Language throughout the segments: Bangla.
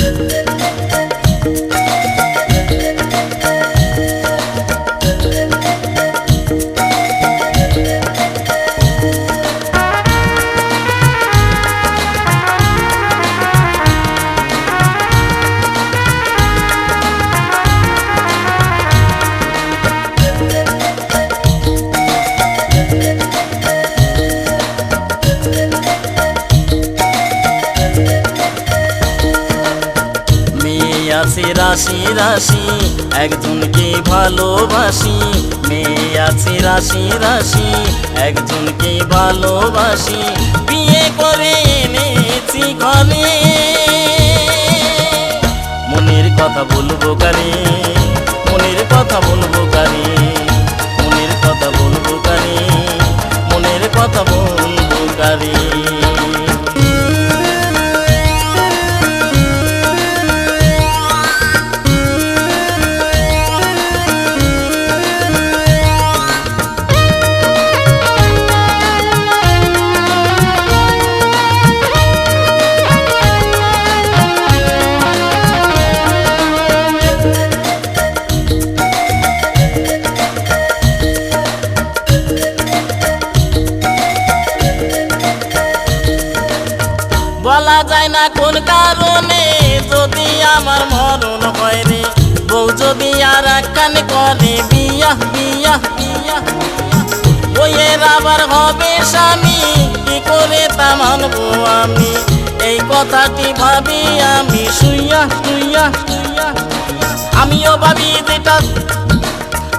মেয়ে আছে রাশি রাশি, একজনকে ভালোবাসি। মেয়ে আছে রাশি রাশি, একজনকে ভালোবাসি। বিয়ে করে এনেছি ঘরে। মনের কথা বলব কারে যায় না কোন কারণে? যদি আমার মরণ হয় রে, বউ যদি আর কান করে, বিয়া বিয়া বিয়া। বইয়ের আবার হবে স্বামী, কি করে তা মানবো আমি? এই কথাটি ভাবি আমি, শুইয়া শুইয়া শুইয়া। আমিও ভাবি যেটা,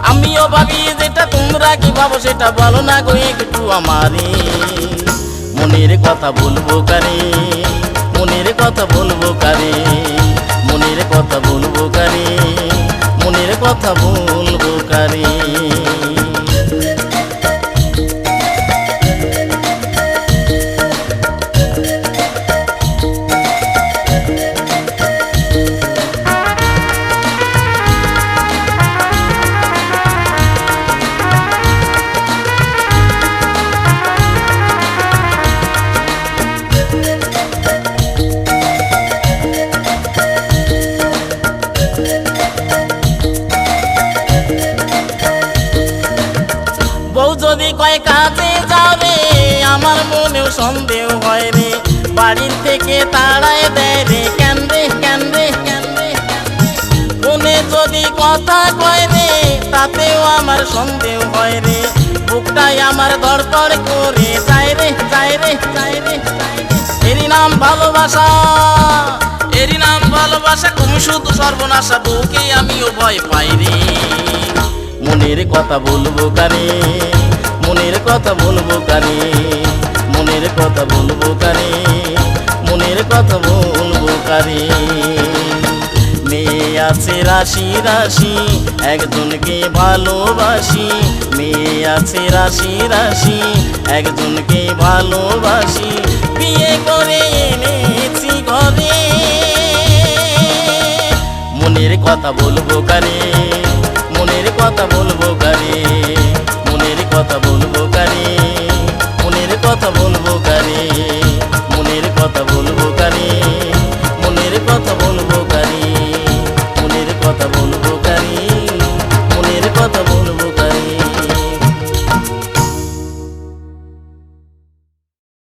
আমিও ভাবি যেটা, তোমরা কি ভাবো সেটা বলো না গো একটু আমারে। মনের কথা বলব কারে যদি কয় কাজে যাবে, আমার মনেও সন্দেহ হয় রে। বাড়ির থেকে তাড়ায় দেয় রে, কেন রে কেন রে মনে যদি কথা কয় রে, তাতেও আমার সন্দেহ হয় রে। বুকটাই আমার দরদর করে যায় রে যায় রে যায় রে যায় রে। এরই নাম ভালোবাসা, এরই নাম ভালোবাসা, তুমি শুধু সর্বনাশা বউকে আমিও ভয় পাই রে। মনের কথা বলব কারে? কথা বলব কারে মনের কথা বলব কারে মনের কথা বলব কারে মেয়ে আছে রাশি রাশি, একজনকে ভালোবাসি। মেয়ে আছে রাশি রাশি, একজনকে ভালোবাসি। বিয়ে করে এনেছি ঘরে। মনের কথা বলব কারে